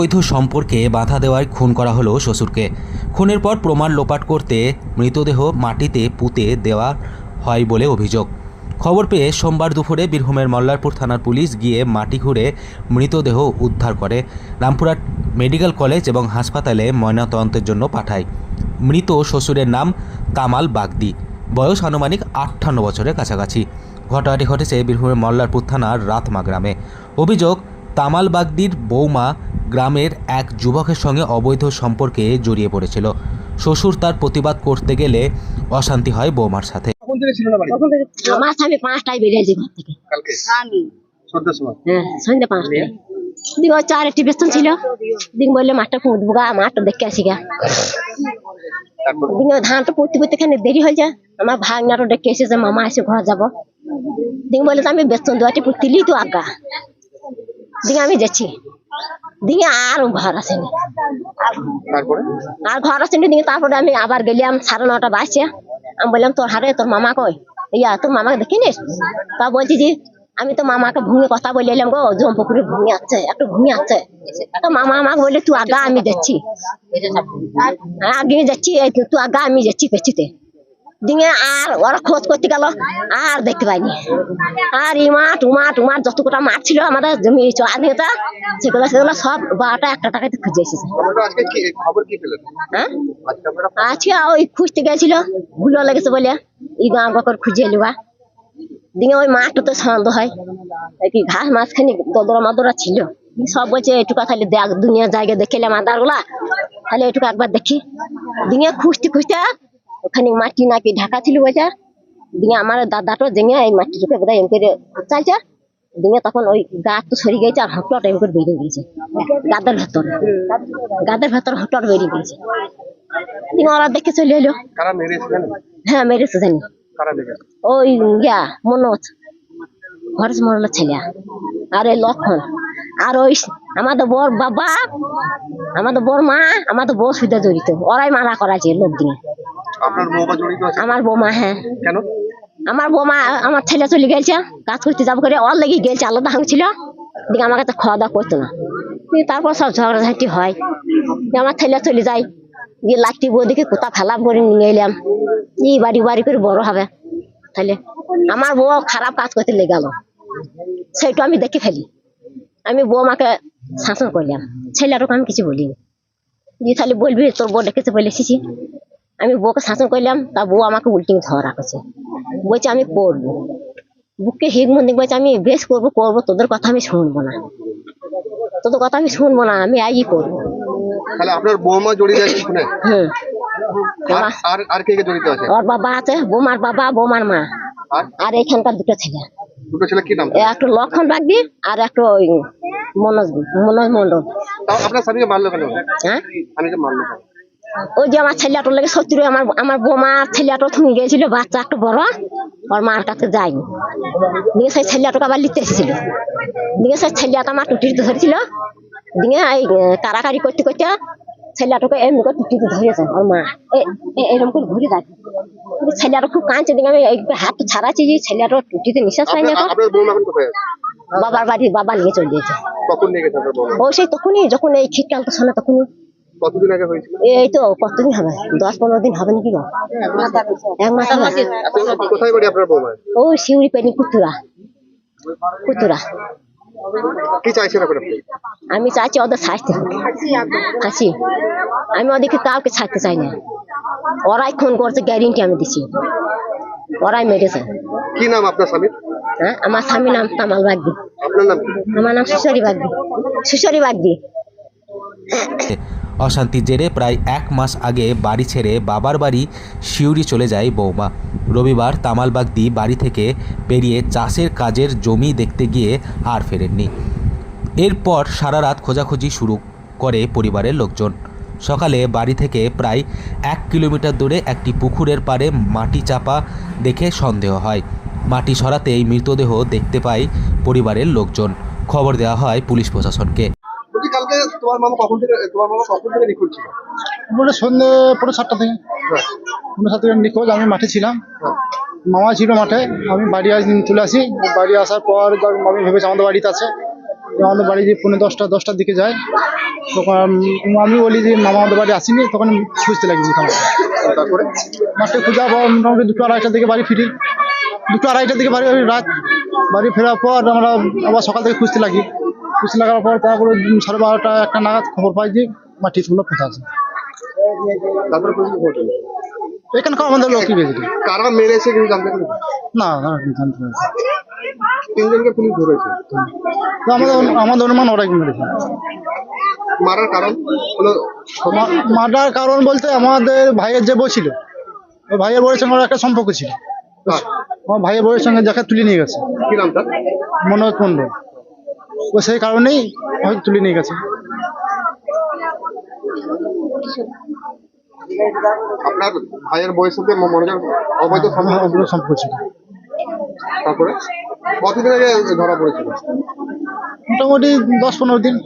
বৈধ সম্পর্কে বাধা দেওয়ায় খুন করা হলো শ্বশুরকে। খুনের পর প্রমাণ লোপাট করতে মৃতদেহ মাটিতে পুঁতে দেওয়া হয় বলে অভিযোগ। খবর পেয়ে সোমবার দুপুরে বীরভূমের মল্লারপুর থানার পুলিশ গিয়ে মাটি ঘুরে মৃতদেহ উদ্ধার করে। রামপুরহাট মেডিকেল কলেজ এবং হাসপাতালে ময়নাতদন্তের জন্য পাঠায়। মৃত শ্বশুরের নাম কামাল বাগদি। বয়স আনুমানিক আটান্ন বছরের কাছাকাছি। ঘটনাটি ঘটেছে বীরভূমের মল্লারপুর থানার রাতমা গ্রামে। অভিযোগ তামাল বাগদির বৌমা গ্রামের এক যুবকের সঙ্গে অবৈধ সম্পর্কে জড়িয়ে পড়েছিল। শ্বশুর তার প্রতিবাদ করতে গেলে অশান্তি হয় বৌমার সাথে। আমার স্বামী পাঁচটায় বেরিয়েছি ঘর থেকে। হ্যাঁ সন্ধ্যে পাঁচটায়। দিন ওই চার একটি বেতন ছিল। দিন বললে মাঠটা পুঁতবো গা? মাঠটা দেখে আসি গা। দিন ধানটা পুঁততে পুঁততে খানে দেরি হয়ে যায়। আমার ভাগনাটা ডেকে এসেছে মামা এসে ঘর যাব। দিন বলে আমি বেতন দুয়াটি পুঁতিলি তো আগা। দিন আমি যাচ্ছি। দিনে আর ঘর আসেনি আর ঘর আসেনি দিন তারপরে আমি আবার গেলাম সাড়ে নটা বাজছে। আমি বললাম তোর হারে তোর মামা কই? ইয়া তোর মামাকে দেখিনিস? তা বলছি যে আমি তো মামাকে ভুঙে কথা বলে এলাম গো জমপুকুরে ভুঙে আছে একটু ভুঙে আছে। তো মামা আমাকে বলে তুই আগা আমি যাচ্ছি। আগে যাচ্ছি তুই আগা আমি যাচ্ছি পেছিতে। দিনে আর ওরা খোঁজ করতে গেল আর দেখতে পাইনি। আর এই মাঠ উমাঠ উমাঠ যত কটা মাঠ ছিল আমাদের জমি চড়ানিটা সেগুলো সেগুলো সব বারোটা একটা টাকাতে খুঁজে এসেছে। আজকে হ্যাঁ? আজকে ওই খুঁজতে গেছিল ভুলো লেগেছে বলে। এই গাঁ বকর খুঁজে এলুবা দিনে ওই মাঠটা তো সন্দেহ হয়। কি ঘাস মাঝখানে দদরা মাদরা ছিল। সব বলছে এটুকা তাহলে দেখ দুনিয়া জায়গা দেখেলাম আদারগুলা তাহলে এটুকু একবার দেখি। দিনে খুঁজতে খুঁজতে ওখানে মাটি নাকি ঢাকা ছিল বলছে দিনে আমার দাদাটা জেঙে এই মাটিটুকু বোধহয় এম করে চালছে। দিনে তখন ওই গাছ তো সরে গেছে আর হটট এম করে বেরিয়ে গেছে গাদের ভেতর। গাদের ভেতর হটট বেরিয়ে গেছে দিনে ওরা দেখে চলে এলো। কারা হ্যাঁ মেরেছে জানি। কারা ওই ইয়া মনোজ। হরেশ মরলের ছেলে। আর এই লক্ষণ। আর ওই আমাদের বর বাবা আমাদের বর মা আমাদের বউ সুবিধা জড়িত। ওরাই মারা করাছে লোক দিয়ে আপনার বৌমা জড়িত আছে? আমার বৌমা হ্যাঁ। কেন? আমার বৌমা আমার ছেলে চলে গেছে কাজ করতে যাব করে ওর লেগে গেছে আলাদা ছিল দিকে আমার কাছে খাওয়া দাওয়া করতো না। তারপর সব ঝগড়াঝাটি হয়। আমার ছেলে চলে যায়। দিয়ে লাঠি বউ দেখে কোথা ফেলাম করে নিয়ে এলাম। এই বাড়ি বাড়ি করে বড় হবে। তাহলে আমার বউ খারাপ কাজ করতে লেগে গেল। সেইটা আমি দেখে ফেলি। আমি বৌমাকে শাসন করলাম। ছেলেটাকে আমি কিছু বলিনি। দিয়ে তাহলে বলবি তোর বউ ডেকেছে বলে এসেছি। আমি বউকে শাসন করলাম তা বউ আমাকে উল্টিং ধরা করছে বলছে আমি করব। বুকে হিগ মন্দির বলছে আমি বেশ করব করব তোদের কথা আমি শুনব না। তোদের কথা আমি শুনব না আমি আজই করব। তাহলে আপনার বৌমা আছে শুনে? হুম। আর আর কে কে জড়িত আছে? ওর বাবা আছে বৌমার বাবা বৌমার মা। আর? এখানকার দুটো ছেলে। দুটো ছেলে কি নাম? একটা লক্ষণ বাগদি আর একটা ওই মনোজ মনোজ মন্ডল তাও আপনার স্বামীকে মারলো কেন? হ্যাঁ? স্বামীকে মারলো কেন? ওই যে আমার ছেলেটার লাগে সত্যি আমার আমার বৌমা ছেলেটা থুয়ে গিয়েছিল বাচ্চা একটা বড় ওর মার কাছে যায়নি দিয়ে সেই ছেলেটাকে আবার লিখতে এসেছিল। দিয়ে সেই ছেলেটা আমার টুটিতে ধরেছিল। দিয়ে এই কারাকারি করতে করতে ছেলেটাকে এমনি করে টুটিতে ধরেছে ওর মা। এরকম করে ঘুরে থাকে ছেলেটা খুব কাঁদছে দিকে আমি হাত ছাড়াচ্ছি যে ছেলেটা টুটিতে নিঃশ্বাস পাই না আপনার এখন। আপনার বৌমা এখন কোথায়? আছে বাবার বাড়ি বাবা নিয়ে চলে গেছে। ও সেই তখনই যখন এই শীতকালটা শোনা তখনই। কতদিন আগে হয়েছিল? এই তো কতদিন হবে? দশ পনেরো দিন হবে নাকি গো? এক মাস কোথায় বাড়ি আপনার বৌমা? ও শিউরি পেনি কুতুরা। কুতুরা। কি চাইছেন আপনি? আমি চাইছি ওদের হোক। হাসি আমি ওদেরকে কাউকে ছাড়তে চাই না। ওরাই খুন করছে গ্যারেন্টি আমি দিচ্ছি ওরাই মেরেছে। কি নাম আপনার স্বামীর? হ্যাঁ আমার স্বামীর নাম তামাল বাগদি। আপনার নাম আমার নাম সুশারি বাগদি। সুশারি বাগদি। অশান্তির জেরে প্রায় এক মাস আগে বাড়ি ছেড়ে বাবার বাড়ি শিউরি চলে যায় বৌমা রবিবার তামালবাগদি বাড়ি থেকে বেরিয়ে চাষের কাজের জমি দেখতে গিয়ে আর ফেরেননি। এরপর সারা রাত খোঁজাখুঁজি শুরু করে পরিবারের লোকজন। সকালে বাড়ি থেকে প্রায় এক কিলোমিটার দূরে একটি পুকুরের পাড়ে মাটি চাপা দেখে সন্দেহ হয়। মাটি সরাতেই মৃতদেহ দেখতে পায় পরিবারের লোকজন। খবর দেওয়া হয় পুলিশ প্রশাসনকে। তোমার মামা কখন থেকে তোমার মামা কখন থেকে নিখোঁজ ছিল? বলে সন্ধ্যে পনেরো সাতটা থেকে। হ্যাঁ, পনেরো সাতটা থেকে নিখোঁজ আমি মাঠে ছিলাম। মামা ছিল মাঠে আমি বাড়ি আস চলে আসি। বাড়ি আসার পর আমি ভেবেছি আমাদের বাড়িতে আছে। আমাদের বাড়ি যে পৌনে দশটা দশটার দিকে যায়। তখন আমি বলি যে মামা আমাদের বাড়ি আসিনি। তখন খুঁজতে লাগি তারপরে? মাঠে খোঁজা পর মোটামুটি দুটো আড়াইটার দিকে বাড়ি ফিরি। দুটো আড়াইটার দিকে বাড়ি রাত বাড়ি ফেরার পর আমরা আবার সকাল থেকে খুঁজতে লাগি। খুঁজতে লাগার পর তারপরে সাড়ে বারোটা একটা নাগাদ খবর পাই যে মাটি কোনো কোথা আছে? তারপরে পুলিশ খবর আমাদের লোকই বেশি। কারা মেরেছে কিন্তু জানতে পারল না না জানতে পারি তিনজনকে পুলিশ ধরেছে। তো আমাদের আমাদের অনুমান ওরাই মেরেছে। মারার কারণ হলো মারার কারণ বলতে আমাদের ভাইয়ের যে বউ ছিল ওই ভাইয়ের বউয়ের সঙ্গে ওর একটা সম্পর্ক ছিল। আমার ভাইয়ের বউয়ের সঙ্গে দেখা তুলে নিয়ে গেছে। কি নাম তার? মনোজ মন্ডল ও সেই কারণেই হয়তো তুলে নিয়ে গেছে। আপনার ভাইয়ের বয়স সাথে মনোযোগ অবৈধ সম্পর্ক সম্পর্ক ছিল। তারপরে? কতদিন আগে ধরা পড়েছিল? মোটামুটি দশ পনেরো দিন।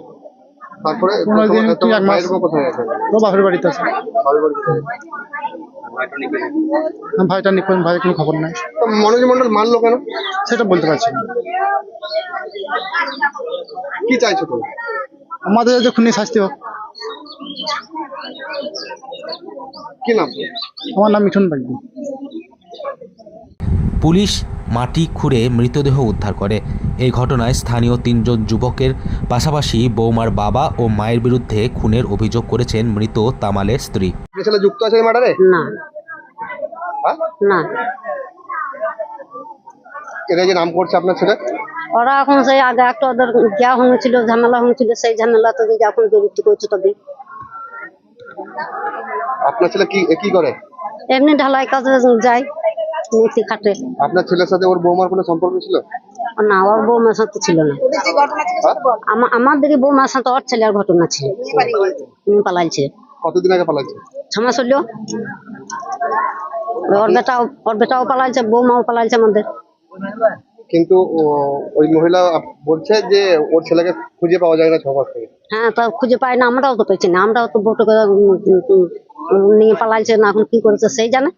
তারপরে পনেরো দিন কি এক মাস। কোথায় আছে? বাপের বাড়িতে আছে। বাড়ির বাড়ি কোথায়? ভাইটা নিখোঁজ ভাইয়ের কোনো খবর নাই। মনোজ মন্ডল মারলো কেন? সেটা বলতে পারছি না। কি চাইছো তুমি? আমাদের যদি খুনি শাস্তি হোক। কি নাম? আমার নাম মিঠুন বাগদি। পুলিশ মাটি খুঁড়ে মৃতদেহ উদ্ধার করে। এই ঘটনায় স্থানীয় তিনজন যুবকের পাশাপাশি বৌমার বাবা ও মায়ের বিরুদ্ধে খুনের অভিযোগ করেছেন মৃত তামালের স্ত্রী। আপনার ছেলে যুক্ত আছে এই মার্ডারে? না। হ্যাঁ? না। এরা যে নাম করছে আপনার ছেলে? ওরা এখন সেই আগে একটা ওদের যা হয়েছিল ঝামেলা হয়েছিল সেই ঝামেলাতে যদি এখন জড়িত করছে তবে। আপনার ছেলে কি কি করে? এমনি ঢালাই কাজে যায়। নীতি খাটে আপনার ছেলের সাথে ওর বৌমার কোনো সম্পর্ক ছিল? না ওর বৌমার সাথে ছিল না? আমা- আমার দিকে বৌমার সাথে ওর ছেলের ঘটনা ছিল। পালাইছে। কতদিন আগে পালাচ্ছে ছ মাস হলো ওর বেটাও ওর বেটাও পালাইছে বৌমাও পালাইছে আমাদের। কিন্তু ওই মহিলা বলছে যে ওর ছেলেকে খুঁজে পাওয়া যায় না ছ মাস থেকে। হ্যাঁ তা খুঁজে পাই না আমরাও তো পেয়েছি না আমরাও তো উম, নিয়ে পালাইছে না এখন কি করেছে সেই জানে।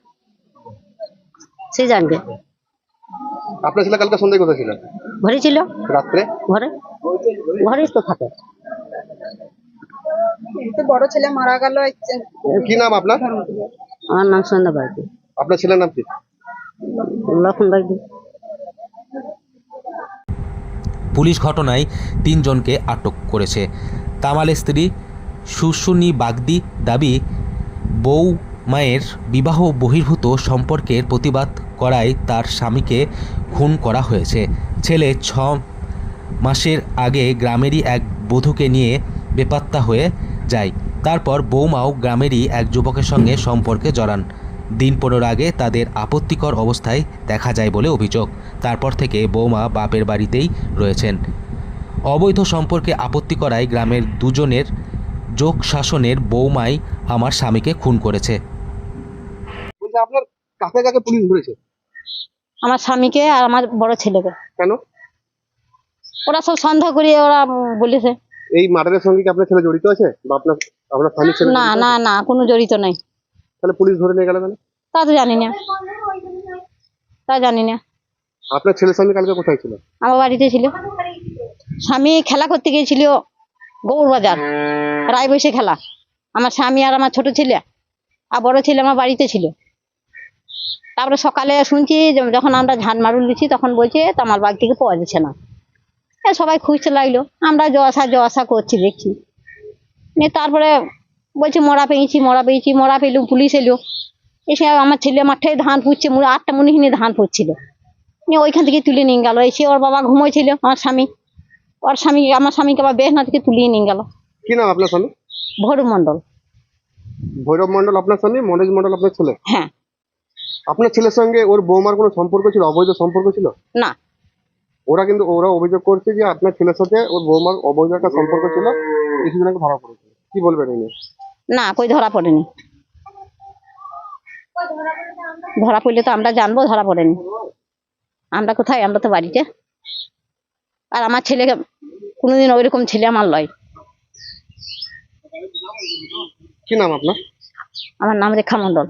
সেই জানবে। আপনার ছেলে কালকে সন্ধ্যায় কোথায় ছিল? ঘরে ছিল? রাত্রে? ঘরে? ঘরেই তো থাকে। বড় ছেলে মারা গেল কি নাম আপনার? আমার নাম সন্ধ্যা বাড়ি আপনার ছেলের নাম কি? লক্ষণ বাড়ি পুলিশ ঘটনায় তিনজনকে আটক করেছে। তামালের স্ত্রী সুসুনি বাগদি দাবি বউ মায়ের বিবাহ বহির্ভূত সম্পর্কের প্রতিবাদ করায় তার স্বামীকে খুন করা হয়েছে। ছেলে ছ মাসের আগে গ্রামেরই এক বধূকে নিয়ে বেপাত্তা হয়ে যায়। তারপর বৌমাও গ্রামেরই এক যুবকের সঙ্গে সম্পর্কে জড়ান। দিন পনেরো আগে তাদের আপত্তিকর অবস্থায় দেখা যায় বলে অভিযোগ। তারপর থেকে বৌমা বাপের বাড়িতেই রয়েছেন। অবৈধ সম্পর্কে আপত্তি করায় গ্রামের দুজনের যোগ শাসনের বৌমাই আমার স্বামীকে খুন করেছে। আপনার কাকে কাকে পুলিশ ধরেছে? আমার স্বামীকে আর আমার বড় ছেলেকে। কেন? ওরা সব সন্দেহ করিয়ে ওরা বলেছে। এই মার্ডারের সঙ্গে কি আপনার ছেলে জড়িত আছে? বা আপনার আপনার স্বামীর ছেলে না না না কোনো জড়িত নাই। তাহলে পুলিশ ধরে নিয়ে গেল কেন? তা তো জানি না। তা জানি না। আপনার ছেলের স্বামী কালকে কোথায় ছিল? আমার বাড়িতে ছিল। স্বামী খেলা করতে গিয়েছিল গৌর বাজার রায় বসে খেলা। আমার স্বামী আর আমার ছোট ছেলে আর বড় ছেলে আমার বাড়িতে ছিল। তারপরে সকালে শুনছি যখন আমরা ঝান মারুল দিচ্ছি তখন বলছে তো আমার বাড়ি থেকে পাওয়া যাচ্ছে না। সবাই খুঁজতে লাগল। আমরা জসা জসা করছি দেখছি। নিয়ে তারপরে বলছে মরা পেয়েছি মরা পেয়েছি মরা পেল পুলিশ এলো। এসে আমার ছেলে মাঠে ধান পুঁতছে মুড়ে আটটা মুনিহিনে ধান পুঁতছিল। নিয়ে ওইখান থেকে তুলে নিয়ে গেলো। এসে ওর বাবা ঘুমোইছিল আমার স্বামী। ওর স্বামী আমার স্বামীকে আবার বেহনা থেকে তুলিয়ে নিয়ে গেল। কি নাম আপনার স্বামী? ভরু মণ্ডল। ভৈরব মন্ডল আপনার স্বামী মনোজ মন্ডল আপনার ছেলে? হ্যাঁ। আপনার ছেলের সঙ্গে ওর বৌমার কোনো সম্পর্ক ছিল অবৈধ সম্পর্ক ছিল? না। ওরা কিন্তু ওরা অভিযোগ করছে যে আপনার ছেলের সাথে ওর বৌমার অবৈধ একটা সম্পর্ক ছিল কিছুদিন আগে ধরা পড়েছে। কি বলবেন এই নিয়ে? না কই ধরা পড়েনি। ধরা পড়লে তো আমরা জানব ধরা পড়েনি। আমরা কোথায়? আমরা তো বাড়িতে। আর আমার ছেলেকে কোনোদিন ওইরকম ছেলে আমার লয়। কি নাম আপনার? আমার নাম রেখা মণ্ডল।